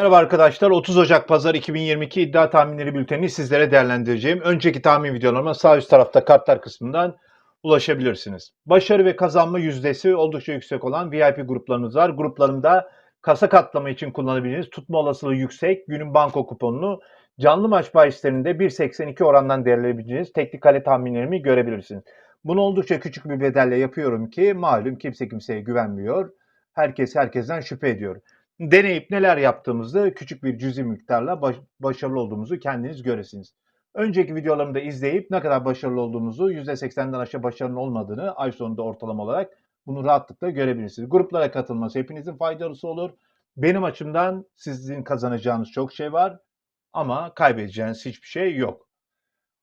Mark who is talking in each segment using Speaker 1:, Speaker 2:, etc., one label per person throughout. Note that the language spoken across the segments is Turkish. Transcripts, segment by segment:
Speaker 1: Merhaba arkadaşlar. 30 Ocak Pazar 2022 iddia tahminleri bültenini sizlere değerlendireceğim. Önceki tahmin videolarıma sağ üst tarafta kartlar kısmından ulaşabilirsiniz. Başarı ve kazanma yüzdesi oldukça yüksek olan VIP gruplarımız var. Gruplarımda kasa katlama için kullanabileceğiniz tutma olasılığı yüksek günün banko kuponunu canlı maç bahislerinde 1.82 orandan değerlenebileceğiniz teknik kale tahminlerimi görebilirsiniz. Bunu oldukça küçük bir bedelle yapıyorum ki malum kimse kimseye güvenmiyor. Herkes herkesten şüphe ediyor deneyip neler yaptığımızı küçük bir cüzi miktarla baş- başarılı olduğumuzu kendiniz göresiniz. Önceki videolarımı da izleyip ne kadar başarılı olduğumuzu %80'den aşağı başarının olmadığını ay sonunda ortalama olarak bunu rahatlıkla görebilirsiniz. Gruplara katılması hepinizin faydalısı olur. Benim açımdan sizin kazanacağınız çok şey var ama kaybedeceğiniz hiçbir şey yok.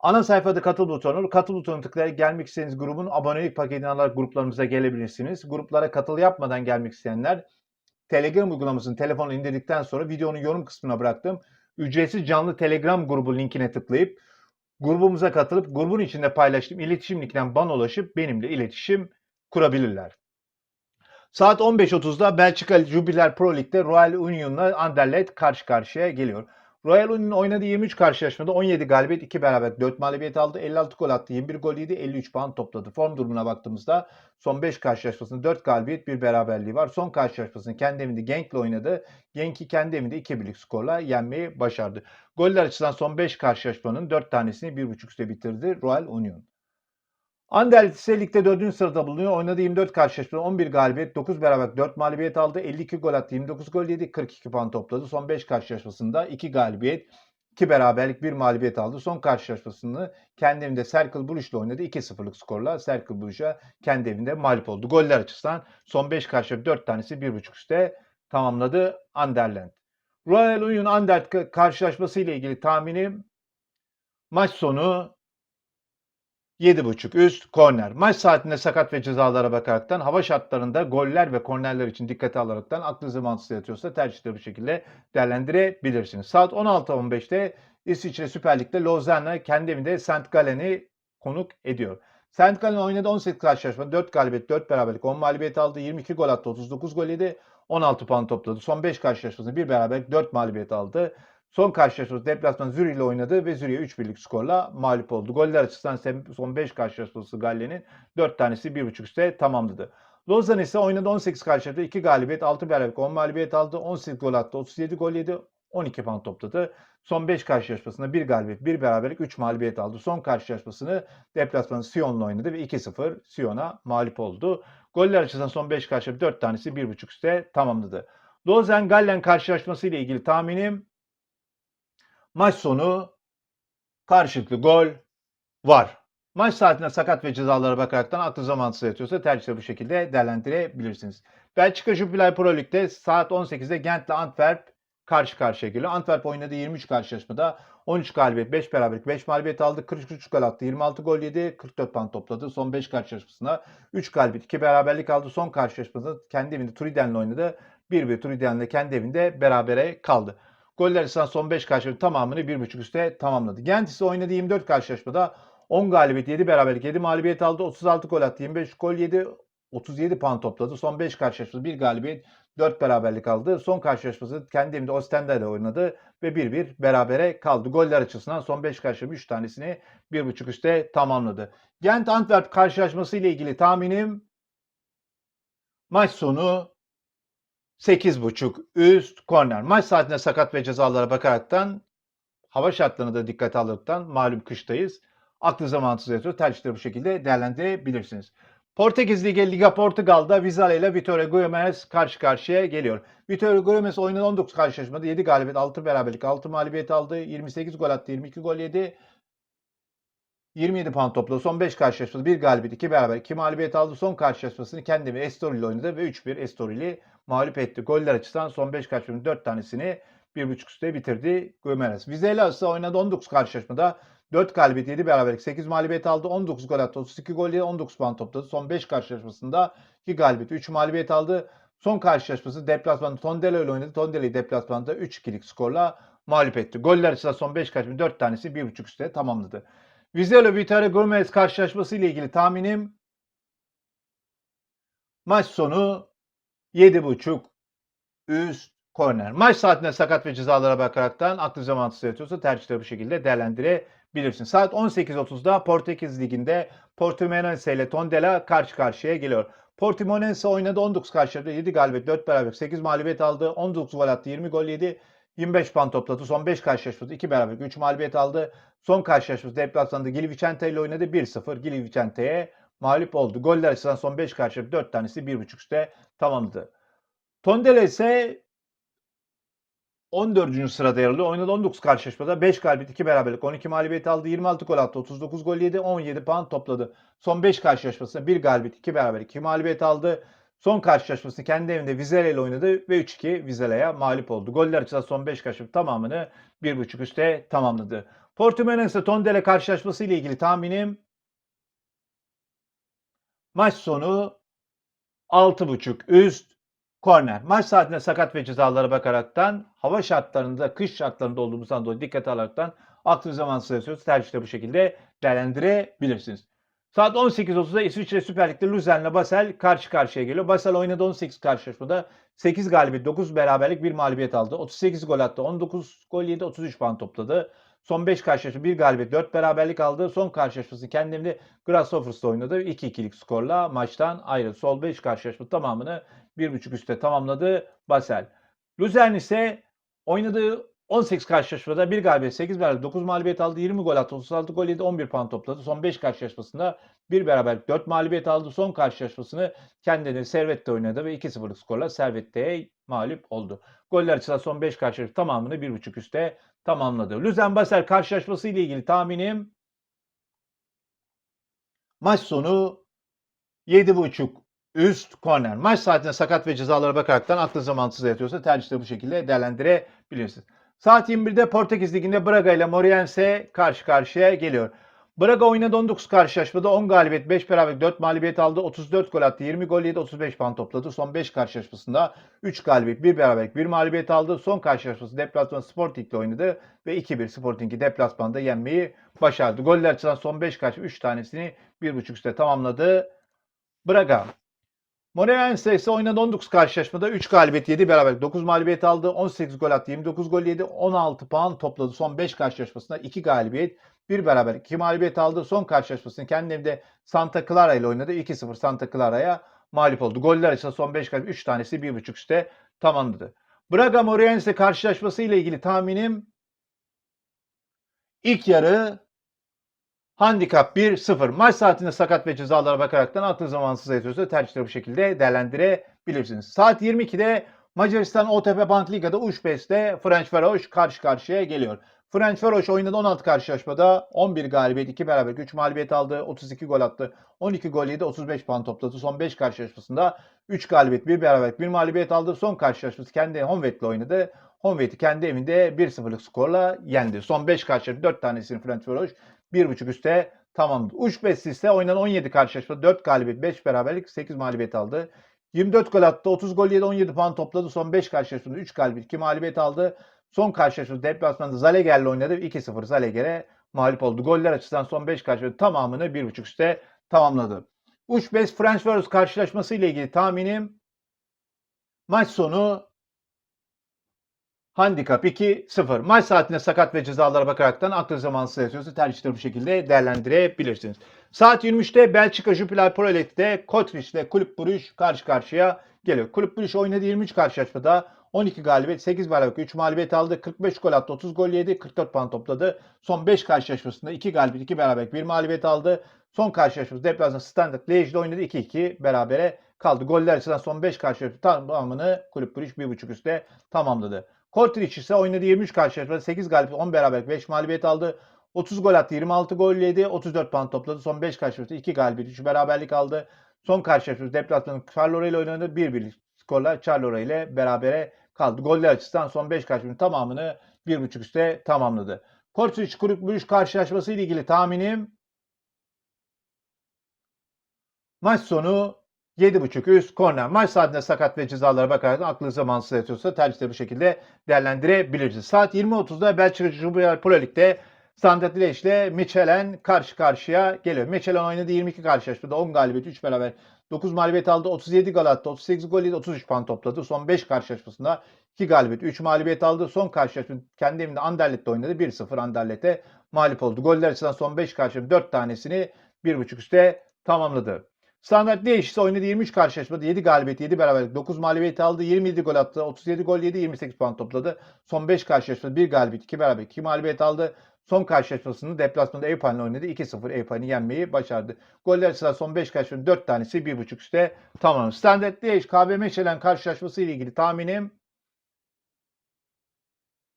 Speaker 1: Ana sayfada katıl butonu, katıl butonuna tıklayarak gelmek istediğiniz grubun abonelik paketini alarak gruplarımıza gelebilirsiniz. Gruplara katıl yapmadan gelmek isteyenler Telegram uygulamasını telefona indirdikten sonra videonun yorum kısmına bıraktığım ücretsiz canlı Telegram grubu linkine tıklayıp grubumuza katılıp grubun içinde paylaştığım iletişim linkinden bana ulaşıp benimle iletişim kurabilirler. Saat 15.30'da Belçika Jubiler Pro Lig'de Royal Union'la Anderlecht karşı karşıya geliyor. Royal Union oynadığı 23 karşılaşmada 17 galibiyet, 2 beraber 4 mağlubiyet aldı. 56 gol attı, 21 gol yedi, 53 puan topladı. Form durumuna baktığımızda son 5 karşılaşmasında 4 galibiyet, 1 beraberliği var. Son karşılaşmasını kendi evinde Genk'le oynadı. Genk'i kendi evinde 2 birlik skorla yenmeyi başardı. Goller açısından son 5 karşılaşmanın 4 tanesini 1.5 üste bitirdi Royal Union. Anderlecht ise ligde 4. sırada bulunuyor. Oynadığı 24 karşılaşmada 11 galibiyet, 9 beraber 4 mağlubiyet aldı. 52 gol attı, 29 gol yedi, 42 puan topladı. Son 5 karşılaşmasında 2 galibiyet, 2 beraberlik, 1 mağlubiyet aldı. Son karşılaşmasını kendi evinde Cercle Bruges'le oynadı. 2-0'lık skorla Cercle Bruges'a kendi evinde mağlup oldu. Goller açısından son 5 karşılaşma 4 tanesi 1.5 üste tamamladı Anderlecht. Royal Union Anderlecht karşılaşması ile ilgili tahminim maç sonu 7.5 üst korner. Maç saatinde sakat ve cezalara bakaraktan hava şartlarında goller ve kornerler için dikkate alaraktan aklınıza mantıksız yatıyorsa tercihleri bu şekilde değerlendirebilirsiniz. Saat 16.15'te İsviçre Süper Lig'de Lozanne kendi evinde St. Gallen'i konuk ediyor. St. Gallen oynadı 18 karşılaşma 4 galibiyet 4 beraberlik 10 mağlubiyet aldı 22 gol attı 39 gol yedi 16 puan topladı. Son 5 karşılaşmasında 1 beraberlik 4 mağlubiyet aldı. Son karşılaşması deplasman Zürih ile oynadı ve Zürih'e 3 birlik skorla mağlup oldu. Goller açısından son 5 karşılaşması Gallen'in 4 tanesi 1.5 üstte tamamladı. Lozan ise oynadı 18 karşılaşmada 2 galibiyet, 6 beraberlik, 10 mağlubiyet aldı. 18 gol attı, 37 gol yedi, 12 puan topladı. Son 5 karşılaşmasında 1 galibiyet, 1 beraberlik, 3 mağlubiyet aldı. Son karşılaşmasını deplasmanı Sion'la oynadı ve 2-0 Sion'a mağlup oldu. Goller açısından son 5 karşılaşma 4 tanesi 1.5 üstte tamamladı. Lozan Gallen karşılaşması ile ilgili tahminim Maç sonu karşılıklı gol var. Maç saatine sakat ve cezalara bakaraktan aklı zamansız yatıyorsa tercihleri bu şekilde değerlendirebilirsiniz. Belçika Jupiler Pro Lig'de saat 18'de Gent ile Antwerp karşı karşıya geliyor. Antwerp oynadığı 23 karşılaşmada 13 galibiyet, 5 beraberlik, 5 mağlubiyet aldı. 43 gol attı, 26 gol yedi, 44 puan topladı. Son 5 karşılaşmasında 3 galibiyet, 2 beraberlik aldı. Son karşılaşmasında kendi evinde Turiden'le oynadı. 1-1 Turiden'le kendi evinde berabere kaldı. Goller açısından son 5 karşılaşmanın tamamını 1.5 üste tamamladı. Gent ise oynadığı 24 karşılaşmada 10 galibiyet, 7 beraberlik, 7 mağlubiyet aldı. 36 gol attı, 25 gol yedi, 37 puan topladı. Son 5 karşılaşmada 1 galibiyet, 4 beraberlik aldı. Son karşılaşması kendi evinde Ostende ile oynadı ve 1-1 berabere kaldı. Goller açısından son 5 karşılaşma 3 tanesini 1.5 üste tamamladı. Gent Antwerp karşılaşması ile ilgili tahminim maç sonu 8.5 üst korner. Maç saatinde sakat ve cezalara bakaraktan hava şartlarına da dikkate alaraktan malum kıştayız. Aklınıza mantıksız yatıyor. Tercihleri bu şekilde değerlendirebilirsiniz. Portekiz Ligi Liga Portugal'da Vizela ile Vitória Guimarães karşı karşıya geliyor. Vitória Guimarães oynadı 19 karşılaşmada 7 galibiyet, 6 beraberlik, 6 mağlubiyet aldı. 28 gol attı, 22 gol yedi. 27 puan topladı. Son 5 karşılaşması 1 galibiyet, 2 beraber, 2 mağlubiyet aldı. Son karşılaşmasını kendi ve Estoril oynadı ve 3-1 Estorili mağlup etti. Goller açısından son 5 karşılaşmanın 4 tanesini 1.5 üstte bitirdi Guimarães. Vizela ise oynadı 19 karşılaşmada 4 galibiyet, 7 beraberlik, 8 mağlubiyet aldı. 19 gol attı, 32 gol yedi, 19 puan topladı. Son 5 karşılaşmasında 2 galibiyet, 3 mağlubiyet aldı. Son karşılaşması deplasmanda Tondela ile oynadı. Tondela deplasmanda 3-2'lik skorla mağlup etti. Goller açısından son 5 karşılaşmanın 4 tanesi 1.5 üstte tamamladı. Vizela Vitória Guimarães karşılaşması ile ilgili tahminim maç sonu 7.5 üst korner. Maç saatinde sakat ve cezalara bakaraktan aklı zamantısı yatıyorsa tercihleri bu şekilde değerlendirebilirsin. Saat 18.30'da Portekiz Ligi'nde Portimonense ile Tondela karşı karşıya geliyor. Portimonense oynadı 19 karşılaşmada 7 galibiyet 4 beraber 8 mağlubiyet aldı. 19 gol attı 20 gol yedi. 25 puan topladı. Son 5 karşılaşmada 2 beraber 3 mağlubiyet aldı. Son karşılaşmada deplasmanda Gil Vicente ile oynadı 1-0. Gil Vicente'ye mağlup oldu. Goller açısından son 5 karşılaşmada 4 tanesi 1.5 üstte tamamladı. Tondela ise 14. sırada yer alıyor. Oynadı 19 karşılaşmada 5 galibiyet 2 beraberlik 12 mağlubiyet aldı. 26 gol attı 39 gol yedi 17 puan topladı. Son 5 karşılaşmasında 1 galibiyet 2 beraberlik 2 mağlubiyet aldı. Son karşılaşmasını kendi evinde Vizela ile oynadı ve 3-2 Vizela'ya mağlup oldu. Goller açısından son 5 karşılaşma tamamını 1.5 üstte tamamladı. Portimonense Tondela karşılaşması ile ilgili tahminim maç sonu 6.5 üst korner. Maç saatinde sakat ve cezalara bakaraktan hava şartlarında, kış şartlarında olduğumuzdan dolayı dikkate alaraktan aklı zaman sırasıyoruz. Tercihleri bu şekilde değerlendirebilirsiniz. Saat 18.30'da İsviçre Süper Lig'de Luzern'le Basel karşı karşıya geliyor. Basel oynadı 18 karşılaşmada 8 galibiyet, 9 beraberlik, 1 mağlubiyet aldı. 38 gol attı, 19 gol yedi, 33 puan topladı. Son 5 karşılaşma 1 galibiyet, 4 beraberlik aldı. Son karşılaşması kendimde Grasshoppers'ta oynadı. 2-2'lik skorla maçtan ayrı. Sol 5 karşılaşma tamamını 1.5 üstte tamamladı Basel. Luzern ise oynadığı 18 karşılaşmada 1 galibiyet, 8 beraberlik, 9 mağlubiyet aldı. 20 gol attı, 36 gol yedi, 11 puan topladı. Son 5 karşılaşmasında 1 beraberlik, 4 mağlubiyet aldı. Son karşılaşmasını kendini Servet'te oynadı ve 2-0'lık skorla Servet'te mağlup oldu. Goller açısından son 5 karşılaşma tamamını 1.5 üstte tamamladı. Lüzen Basel karşılaşması ile ilgili tahminim maç sonu 7.5 üst korner. Maç saatine sakat ve cezalara bakaraktan aklı zamansız yatıyorsa tercihleri bu şekilde değerlendirebilirsiniz. Saat 21'de Portekiz Ligi'nde Braga ile Moriense karşı karşıya geliyor. Braga oynadı 19 karşılaşmada 10 galibiyet, 5 beraber 4 mağlubiyet aldı. 34 gol attı, 20 gol yedi, 35 puan topladı. Son 5 karşılaşmasında 3 galibiyet, 1 beraberlik, 1 mağlubiyet aldı. Son karşılaşması deplasman Sporting ile oynadı ve 2-1 Sporting'i deplasmanda yenmeyi başardı. Goller açısından son 5 karşı 3 tanesini 1.5 üstte tamamladı. Braga. Moreirense ise oynadı 19 karşılaşmada 3 galibiyet 7 beraber 9 mağlubiyet aldı. 18 gol attı 29 gol yedi 16 puan topladı. Son 5 karşılaşmasında 2 galibiyet 1 beraber 2 mağlubiyet aldı. Son karşılaşmasını kendi evinde Santa Clara ile oynadı. 2-0 Santa Clara'ya mağlup oldu. Goller açısından son 5 galibiyet 3 tanesi 1.5 üstte tamamladı. Braga Moreirense karşılaşması ile ilgili tahminim ilk yarı Handikap 1-0. Maç saatinde sakat ve cezalara bakaraktan aklı zamansız yatıyorsa tercihleri bu şekilde değerlendirebilirsiniz. Saat 22'de Macaristan OTP Bank Liga'da Uşbes'te Ferencvaros karşı karşıya geliyor. Ferencvaros oynadı 16 karşılaşmada 11 galibiyet, 2 beraber 3 mağlubiyet aldı, 32 gol attı, 12 gol yedi, 35 puan topladı. Son 5 karşılaşmasında 3 galibiyet, 1 beraber 1 mağlubiyet aldı. Son karşılaşması kendi Honved'le oynadı. Honved'i kendi evinde 1-0'lık skorla yendi. Son 5 karşılaşma 4 tanesini Ferencvaros 1.5 üstte tamamladı. Uç Besli ise oynanan 17 karşılaşma 4 galibiyet 5 beraberlik 8 mağlubiyet aldı. 24 gol attı 30 gol yedi 17 puan topladı. Son 5 karşılaşmada 3 galibiyet 2 mağlubiyet aldı. Son karşılaşmada deplasmanda Zaleger'le oynadı. 2-0 Zaleger'e mağlup oldu. Goller açısından son 5 karşılaşma tamamını 1.5 üstte tamamladı. Uç Bes Ferencvaros karşılaşması ile ilgili tahminim maç sonu Handikap 2-0. Maç saatine sakat ve cezalara bakaraktan aklı zamansız yatıyorsa tercihleri bu şekilde değerlendirebilirsiniz. Saat 23'te Belçika Jupiler Pro League'de Kotriç ile Kulüp Bruges karşı karşıya geliyor. Kulüp Bruges oynadı 23 karşılaşmada 12 galibiyet, 8 beraberlik, 3 mağlubiyet aldı. 45 gol attı, 30 gol yedi, 44 puan topladı. Son 5 karşılaşmasında 2 galibiyet, 2 beraberlik, 1 mağlubiyet aldı. Son karşılaşması deplasman Standard Liège'de oynadı 2-2 berabere kaldı. Goller açısından son 5 karşılaşma tamamını Kulüp Bruges 1.5 üstte tamamladı. Kortriç ise oynadı 23 karşılaşmada 8 galibiyet 10 beraberlik 5 mağlubiyet aldı. 30 gol attı 26 gol yedi 34 puan topladı. Son 5 karşılaşmada 2 galibiyet 3 beraberlik aldı. Son karşılaşmada deplasmanı Charleroi ile oynadı 1-1 skorla Charleroi ile berabere kaldı. Goller açısından son 5 karşılaşmanın tamamını 1.5 üstte tamamladı. Kulüp Bruges karşılaşması ile ilgili tahminim maç sonu 7.5 üst korner. Maç saatinde sakat ve cezalara bakarak aklınıza mantıksız yatıyorsa tercihleri bu şekilde değerlendirebilirsiniz. Saat 20.30'da Belçika Jubiler Pro Lig'de Standard Liège ile Michelin karşı karşıya geliyor. Michelin oynadı 22 karşılaşmada 10 galibiyet 3 beraber 9 mağlubiyet aldı. 37 gol attı. 38 gol yedi. 33 puan topladı. Son 5 karşılaşmasında 2 galibiyet, 3 mağlubiyet aldı. Son karşılaşma kendi evinde Anderlet'te oynadı. 1-0 Anderlet'e mağlup oldu. Goller açısından son 5 karşılaşma 4 tanesini 1.5 üste tamamladı. Standart değişse oynadı 23 karşılaşmada 7 galibiyet, 7 beraberlik, 9 mağlubiyet aldı, 27 gol attı, 37 gol yedi, 28 puan topladı. Son 5 karşılaşmada 1 galibiyet, 2 beraberlik, 2 mağlubiyet aldı. Son karşılaşmasını deplasmanda Eyüphan'la oynadı. 2-0 Eyüphan'ı yenmeyi başardı. Goller açısından son 5 karşılaşmanın 4 tanesi 1.5 üste tamam. Standart değiş KBM Şelen karşılaşması ile ilgili tahminim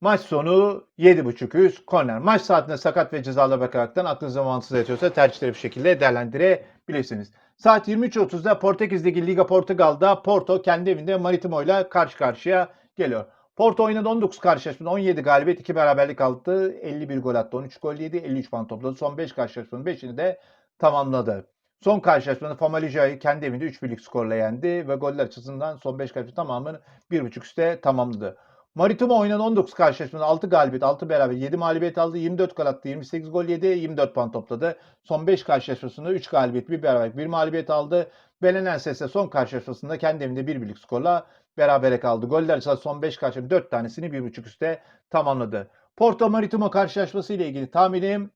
Speaker 1: Maç sonu 7.5 üst korner. Maç saatinde sakat ve cezalara bakaraktan aklınıza mantıksız yatıyorsa tercihleri bir şekilde değerlendirebilirsiniz. Saat 23.30'da Portekiz Ligi Liga Portugal'da Porto kendi evinde Maritimo ile karşı karşıya geliyor. Porto oynadı 19 karşılaşmada 17 galibiyet 2 beraberlik aldı. 51 gol attı 13 gol yedi 53 puan topladı. Son 5 karşılaşmanın 5'ini de tamamladı. Son karşılaşmada Famalica'yı kendi evinde 3 birlik skorla yendi ve goller açısından son 5 karşılaşma tamamını 1.5 üste tamamladı. Maritimo oynanan 19 karşılaşmada 6 galibiyet, 6 beraber 7 mağlubiyet aldı. 24 gol attı, 28 gol yedi, 24 puan topladı. Son 5 karşılaşmasında 3 galibiyet, 1 beraber, 1 mağlubiyet aldı. Belenenses ise son karşılaşmasında kendi evinde 1 birlik skorla berabere kaldı. Goller ise son 5 karşılaşma 4 tanesini 1.5 üste tamamladı. Porto Maritimo karşılaşması ile ilgili tahminim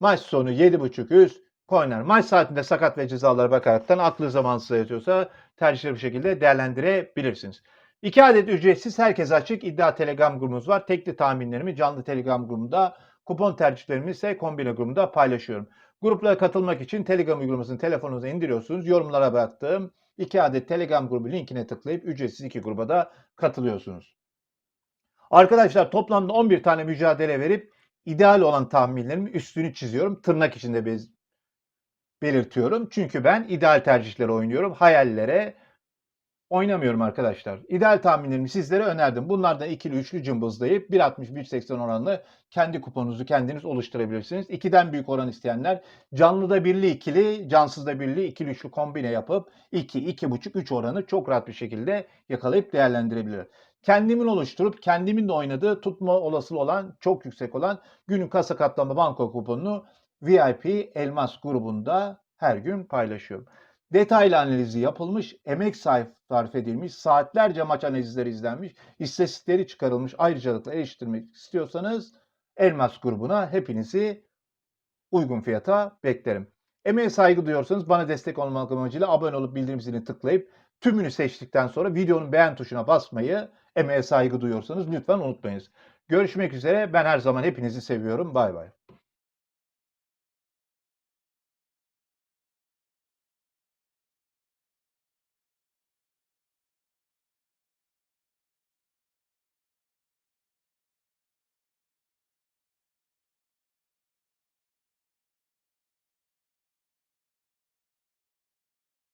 Speaker 1: maç sonu 7.5 üst korner. Maç saatinde sakat ve cezalara bakaraktan aklı zamansız yatıyorsa tercihleri bir şekilde değerlendirebilirsiniz. İki adet ücretsiz herkese açık iddia telegram grubumuz var. Tekli tahminlerimi canlı telegram grubunda, kupon tercihlerimi ise kombine grubunda paylaşıyorum. Gruplara katılmak için telegram uygulamasını telefonunuza indiriyorsunuz. Yorumlara bıraktığım iki adet telegram grubu linkine tıklayıp ücretsiz iki gruba da katılıyorsunuz. Arkadaşlar toplamda 11 tane mücadele verip ideal olan tahminlerimin üstünü çiziyorum. Tırnak içinde belirtiyorum. Çünkü ben ideal tercihleri oynuyorum. Hayallere, oynamıyorum arkadaşlar. İdeal tahminlerimi sizlere önerdim. Bunlardan ikili üçlü cımbızlayıp 1.60-1.80 oranlı kendi kuponunuzu kendiniz oluşturabilirsiniz. İkiden büyük oran isteyenler canlıda birli ikili, cansızda birli ikili üçlü kombine yapıp 2, 2.5, 3 oranı çok rahat bir şekilde yakalayıp değerlendirebilir. Kendimin oluşturup kendimin de oynadığı tutma olasılığı olan çok yüksek olan günün kasa katlama banko kuponunu VIP Elmas grubunda her gün paylaşıyorum. Detaylı analizi yapılmış, emek sarf edilmiş, saatlerce maç analizleri izlenmiş, istatistikleri çıkarılmış ayrıcalıkla eleştirmek istiyorsanız Elmas grubuna hepinizi uygun fiyata beklerim. Emeğe saygı duyuyorsanız bana destek olmak amacıyla abone olup bildirim zilini tıklayıp tümünü seçtikten sonra videonun beğen tuşuna basmayı emeğe saygı duyuyorsanız lütfen unutmayınız. Görüşmek üzere. Ben her zaman hepinizi seviyorum. Bay bay.